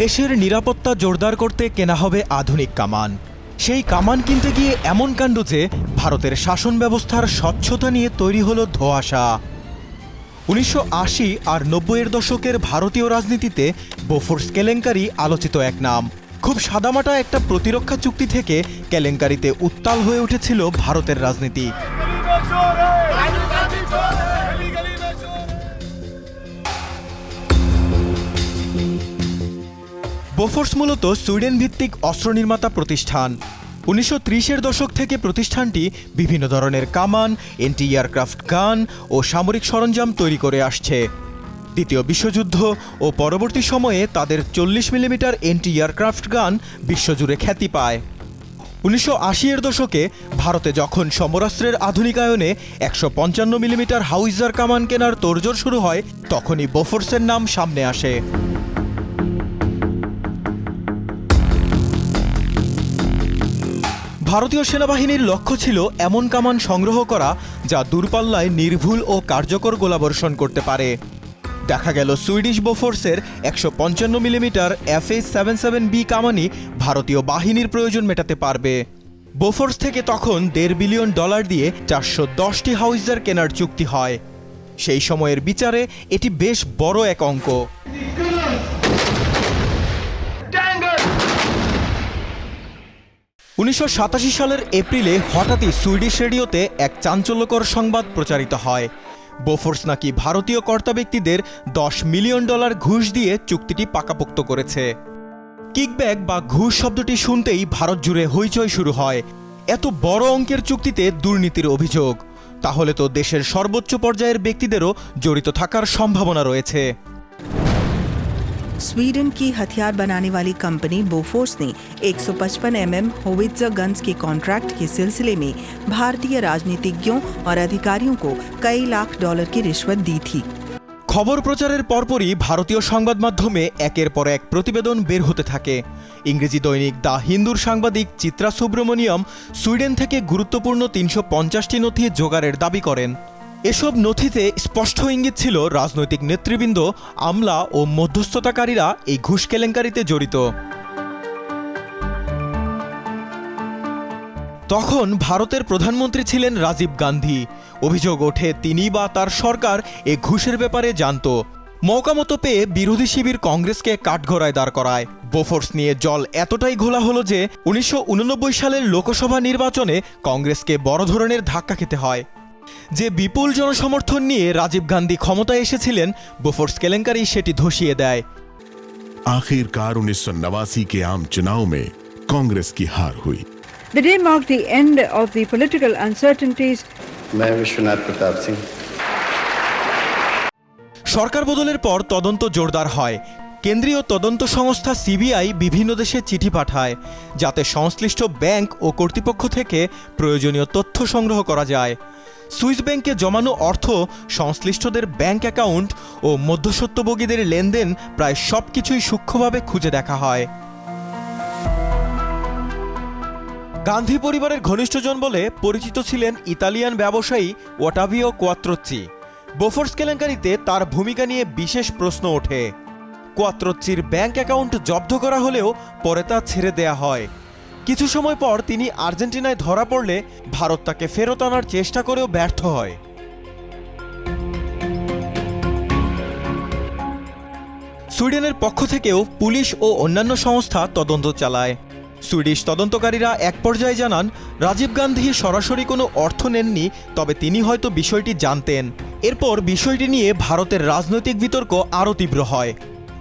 দেশের নিরাপত্তা জোরদার করতে কেনা হবে আধুনিক কামান। সেই কামান কিনতে গিয়ে এমন কাণ্ড যে ভারতের শাসন ব্যবস্থার স্বচ্ছতা নিয়ে তৈরি হলো ধোঁয়াশা। উনিশশো আশি আর নব্বইয়ের দশকের ভারতীয় রাজনীতিতে বোফোর্স কেলেঙ্কারি আলোচিত এক নাম। খুব সাদামাটা একটা প্রতিরক্ষা চুক্তি থেকে কেলেঙ্কারিতে উত্তাল হয়ে উঠেছিল ভারতের রাজনীতি। বোফোর্স মূলত সুইডেন ভিত্তিক অস্ত্র নির্মাতা প্রতিষ্ঠান। উনিশশো ত্রিশের দশক থেকে প্রতিষ্ঠানটি বিভিন্ন ধরনের কামান এন্টি এয়ারক্রাফট গান ও সামরিক সরঞ্জাম তৈরি করে আসছে। দ্বিতীয় বিশ্বযুদ্ধ ও পরবর্তী সময়ে তাদের চল্লিশ মিলিমিটার এন্টি এয়ারক্রাফট গান বিশ্বজুড়ে খ্যাতি পায়। উনিশশো আশি এর দশকে ভারতে যখন সমরাস্ত্রের আধুনিকায়নে একশো পঞ্চান্ন মিলিমিটার হাউইজার কামান কেনার তোড়জোড় শুরু হয়, তখনই বোফোর্সের নাম সামনে আসে। ভারতীয় সেনাবাহিনীর লক্ষ্য ছিল এমন কামান সংগ্রহ করা যা দূরপাল্লায় নির্ভুল ও কার্যকর গোলাবর্ষণ করতে পারে। দেখা গেল সুইডিশ বোফোর্সের একশো পঞ্চান্ন millimetre F H seven seven B কামানি ভারতীয় বাহিনীর প্রয়োজন মেটাতে পারবে। বোফোর্স থেকে তখন দেড় বিলিয়ন ডলার দিয়ে চারশো দশটি হাউইজার কেনার চুক্তি হয়। সেই সময়ের বিচারে এটি বেশ বড় এক অঙ্ক। উনিশশো সাতাশি সালের এপ্রিলে হঠাৎই সুইডিশ রেডিওতে এক চাঞ্চল্যকর সংবাদ প্রচারিত হয়। বোফোর্স নাকি ভারতীয় কর্তা ব্যক্তিদের দশ মিলিয়ন ডলার ঘুষ দিয়ে চুক্তিটি পাকাপোক্ত করেছে। কিকব্যাক বা ঘুষ শব্দটি শুনতেই ভারত জুড়ে হইচই শুরু হয়। এত বড় অঙ্কের চুক্তিতে দুর্নীতির অভিযোগ। তাহলে তো দেশের সর্বোচ্চ পর্যায়ের ব্যক্তিদেরও জড়িত থাকার সম্ভাবনা রয়েছে। स्वीडन की हथियार बनाने वाली कंपनी बोफोर्स ने 155 एमएम होवित्जर गन्स के कॉन्ट्रैक्ट के सिलसिले में भारतीय राजनीतिज्ञों और अधिकारियों को कई लाख डॉलर की रिश्वत दी थी খবর প্রচারের পরপরই ভারতীয় সংবাদ মাধ্যমে একের পর এক প্রতিবেদন বের হতে থাকে ইংরেজি দৈনিক দ্য হিন্দুর সাংবাদিক চিত্রা সুব্রমণিয়ম সুইডেন থেকে গুরুত্বপূর্ণ তিনশো পঞ্চাশটি নথি জোগাড়ের দাবি করেন এসব নথিতে স্পষ্ট ইঙ্গিত ছিল রাজনৈতিক নেতৃবৃন্দ, আমলা ও মধ্যস্থতাকারীরা এই ঘুষ কেলেঙ্কারিতে জড়িত। তখন ভারতের প্রধানমন্ত্রী ছিলেন রাজীব গান্ধী। অভিযোগ ওঠে, তিনি বা তার সরকার এ ঘুষের ব্যাপারে জানত। মৌকামতো পেয়ে বিরোধী শিবির কংগ্রেসকে কাঠঘোড়ায় দাঁড় করায়। বোফোর্স নিয়ে জল এতটাই ঘোলা হলো যে, উনিশশো উননব্বই সালের লোকসভা নির্বাচনে কংগ্রেসকে বড় ধরনের ধাক্কা খেতে হয়। যে বিপুল জনসমর্থন নিয়ে রাজীব গান্ধী ক্ষমতায় এসেছিলেন বোফোর্স কেলেঙ্কারি সেটি ধসিয়ে দেয় आखिरकार उन्नीस के आम चुनाव में कांग्रेस की हार हुई The day marked the end of the political uncertainties मैं विश्वनाथ प्रताप सिंह সরকার বদলের পর তদন্ত জোরদার হয় কেন্দ্রীয় তদন্ত সংস্থা সিবিআই বিভিন্ন দেশে চিঠি পাঠায় যাতে সংশ্লিষ্ট ব্যাংক ও কর্তৃপক্ষ থেকে প্রয়োজনীয় তথ্য সংগ্রহ করা যায় সুইস ব্যাংকে জমানো অর্থ, সংশ্লিষ্টদের ব্যাংক অ্যাকাউন্ট ও মধ্যস্বত্বভোগীদের লেনদেন প্রায় সব কিছুই সূক্ষ্মভাবে খুঁজে দেখা হয়। গান্ধী পরিবারের ঘনিষ্ঠজন বলে পরিচিত ছিলেন ইতালিয়ান ব্যবসায়ী ওটাভিও কোয়াত্রোচ্চি। বোফোর্স কেলেঙ্কারিতে তার ভূমিকা নিয়ে বিশেষ প্রশ্ন ওঠে। কোয়াত্রোচ্চির ব্যাংক অ্যাকাউন্ট জব্দ করা হলেও পরে তা ছেড়ে দেয়া হয়। কিছু সময় পর তিনি আর্জেন্টিনায় ধরা পড়লে ভারত তাকে ফেরত আনার চেষ্টা করেও ব্যর্থ হয়। সুইডেনের পক্ষ থেকেও পুলিশ ও অন্যান্য সংস্থা তদন্ত চালায়। সুইডিশ তদন্তকারীরা এক পর্যায়ে জানান, রাজীব গান্ধী সরাসরি কোনো অর্থ নেননি, তবে তিনি হয়তো বিষয়টি জানতেন। এরপর বিষয়টি নিয়ে ভারতের রাজনৈতিক বিতর্ক আরও তীব্র হয়।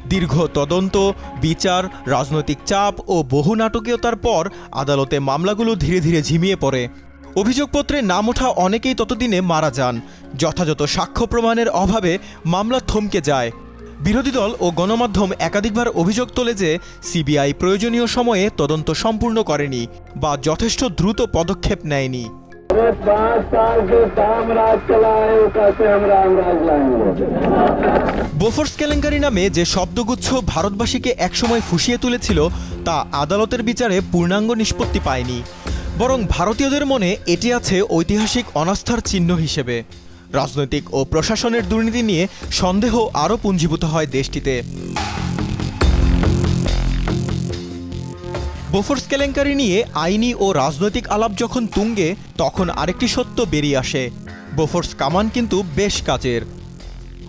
দীর্ঘ তদন্ত, বিচার, রাজনৈতিক চাপ ও বহু নাটকীয়তার পর আদালতে মামলাগুলো ধীরে ধীরে ঝিমিয়ে পড়ে। অভিযোগপত্রে নাম ওঠা অনেকেই ততদিনে মারা যান। যথাযথ সাক্ষ্য প্রমাণের অভাবে মামলা থমকে যায়। বিরোধী দল ও গণমাধ্যম একাধিকবার অভিযোগ তোলে যে সিবিআই প্রয়োজনীয় সময়ে তদন্ত সম্পূর্ণ করেনি বা যথেষ্ট দ্রুত পদক্ষেপ নেয়নি। বোফোর্স কেলেঙ্কারি নামে যে শব্দগুচ্ছ ভারতবাসীকে একসময় ফুসিয়ে তুলেছিল, তা আদালতের বিচারে পূর্ণাঙ্গ নিষ্পত্তি পায়নি। বরং ভারতীয়দের মনে এটি আছে ঐতিহাসিক অনাস্থার চিহ্ন হিসেবে। রাজনৈতিক ও প্রশাসনের দুর্নীতি নিয়ে সন্দেহ আরও পুঞ্জীভূত হয় দেশটিতে। বোফোর্স কেলেঙ্কারি নিয়ে আইনি ও রাজনৈতিক আলাপ যখন তুঙ্গে, তখন আরেকটি সত্য বেরিয়ে আসে। বোফোর্স কামান কিন্তু বেশ কাজের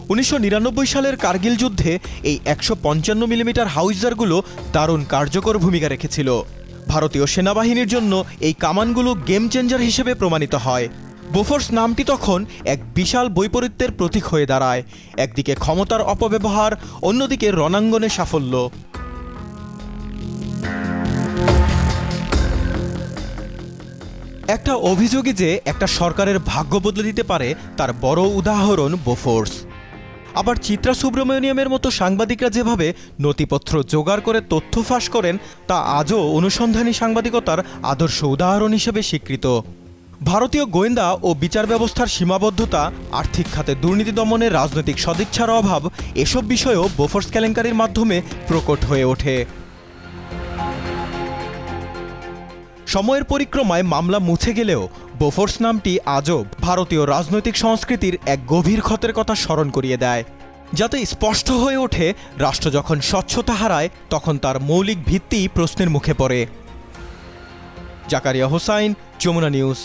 উনিশশো নিরানব্বই সালের কার্গিল যুদ্ধে এই একশো পঞ্চান্ন মিলিমিটার হাউইজারগুলো দারুণ কার্যকর ভূমিকা রেখেছিল। ভারতীয় সেনাবাহিনীর জন্য এই কামানগুলো গেম চেঞ্জার হিসেবে প্রমাণিত হয়। বোফোর্স নামটি তখন এক বিশাল বৈপরীত্যের প্রতীক হয়ে দাঁড়ায়। একদিকে ক্ষমতার অপব্যবহার, অন্যদিকে রণাঙ্গনে সাফল্য। একটা অভিযোগে যে একটা সরকারের ভাগ্য বদলে দিতে পারে তার বড় উদাহরণ বোফোর্স। আবার চিত্রা সুব্রমণিয়ামের মতো সাংবাদিকরা যেভাবে নথিপত্র জোগাড় করে তথ্য ফাঁস করেন, তা আজও অনুসন্ধানী সাংবাদিকতার আদর্শ উদাহরণ হিসেবে স্বীকৃত। ভারতীয় গোয়েন্দা ও বিচার ব্যবস্থার সীমাবদ্ধতা, আর্থিক খাতে দুর্নীতি দমনের রাজনৈতিক সদিচ্ছার অভাব, এসব বিষয়েও বোফোর্স কেলেঙ্কারির মাধ্যমে প্রকট হয়ে ওঠে। সময়ের পরিক্রমায় মামলা মুছে গেলেও বোফোর্স নামটি আজও ভারতীয় রাজনৈতিক সংস্কৃতির এক গভীর ক্ষতের কথা স্মরণ করিয়ে দেয়, যাতে স্পষ্ট হয়ে ওঠে রাষ্ট্র যখন স্বচ্ছতা হারায়, তখন তার মৌলিক ভিত্তি প্রশ্নের মুখে পড়ে। জাকারিয়া হোসাইন, যমুনা নিউজ।